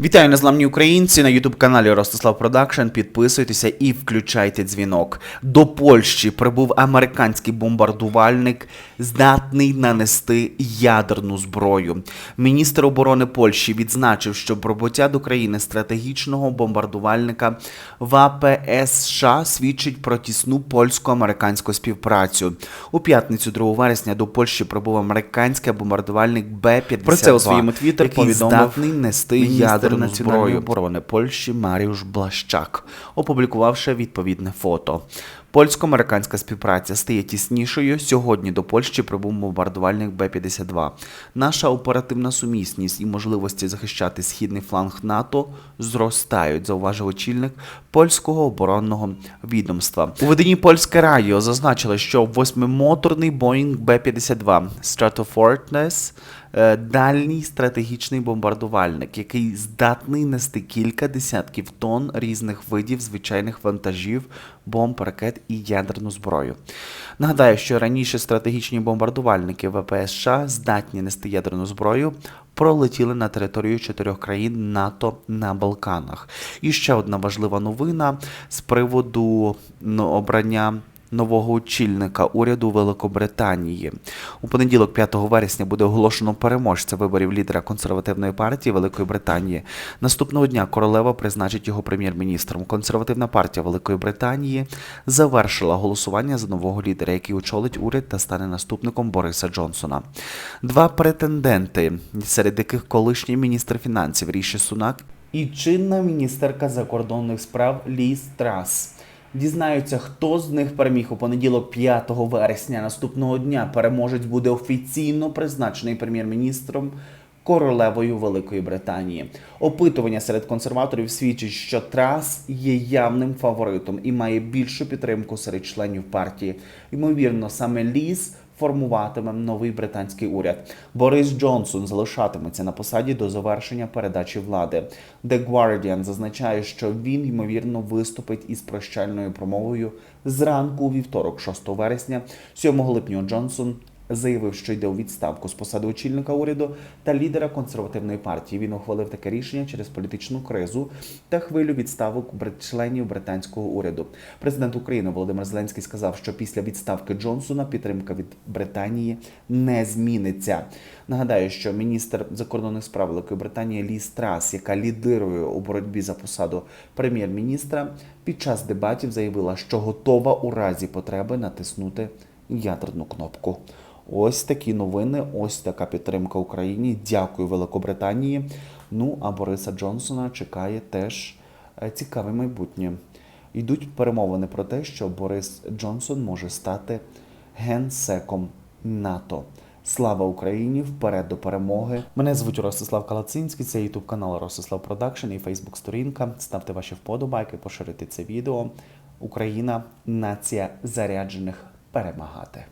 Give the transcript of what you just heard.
Вітаю незламні українці на ютуб каналі Ростислав Продакшн. Підписуйтеся і включайте дзвінок. До Польщі прибув американський бомбардувальник, здатний нанести ядерну зброю. Міністр оборони Польщі відзначив, що прибуття до країни стратегічного бомбардувальника ВАПС США свідчить про тісну польсько-американську співпрацю. У п'ятницю 2 вересня до Польщі прибув американський бомбардувальник Б-52. Про це у своєму Twitter повідомив здатний нести міністр ядерну зброю оборони Польщі Маріуш Блащак, опублікувавши відповідне фото. Польсько-американська співпраця стає тіснішою. Сьогодні до Польщі прибув бомбардувальник Б-52. Наша оперативна сумісність і можливості захищати східний фланг НАТО зростають, зауважив очільник польського оборонного відомства. У виданні польське радіо зазначили, що восьмимоторний Boeing Б-52 Stratofortress е, дальній стратегічний бомбардувальник, який здатний нести кілька десятків тонн різних видів звичайних вантажів, бомб, ракет і ядерну зброю. Нагадаю, що раніше стратегічні бомбардувальники ВПС США здатні нести ядерну зброю. Пролетіли на територію чотирьох країн НАТО на Балканах. І ще одна важлива новина з приводу ну, обрання нового очільника уряду Великобританії. У понеділок, 5 вересня, буде оголошено переможця виборів лідера консервативної партії Великої Британії. Наступного дня королева призначить його прем'єр-міністром. Консервативна партія Великої Британії завершила голосування за нового лідера, який очолить уряд та стане наступником Бориса Джонсона. Два претенденти, серед яких колишній міністр фінансів Ріші Сунак і чинна міністерка закордонних справ Ліз Трас. Дізнаються, хто з них переміг у понеділок 5 вересня наступного дня. Переможець буде офіційно призначений прем'єр-міністром королевою Великої Британії. Опитування серед консерваторів свідчить, що Трас є явним фаворитом і має більшу підтримку серед членів партії. Ймовірно, саме Ліз формуватиме новий британський уряд. Борис Джонсон залишатиметься на посаді до завершення передачі влади. The Guardian зазначає, що він ймовірно виступить із прощальною промовою зранку у вівторок, 6 вересня, 7 липня Джонсон. Заявив, що йде у відставку з посади очільника уряду та лідера консервативної партії. Він ухвалив таке рішення через політичну кризу та хвилю відставок членів британського уряду. Президент України Володимир Зеленський сказав, що після відставки Джонсона підтримка від Британії не зміниться. Нагадаю, що міністр закордонних справ Великої Британії Ліз Трас, яка лідирує у боротьбі за посаду прем'єр-міністра, під час дебатів заявила, що готова у разі потреби натиснути ядерну кнопку. Ось такі новини, ось така підтримка Україні. Дякую Великобританії. Ну а Бориса Джонсона чекає теж е, цікаве майбутнє. Йдуть перемовини про те, що Борис Джонсон може стати генсеком НАТО. Слава Україні! Вперед до перемоги! Мене звуть Ростислав Калацинський, це ютуб канал Ростислав Продакшн і Фейсбук сторінка. Ставте ваші вподобайки, поширюйте це відео. Україна нація заряджених перемагати.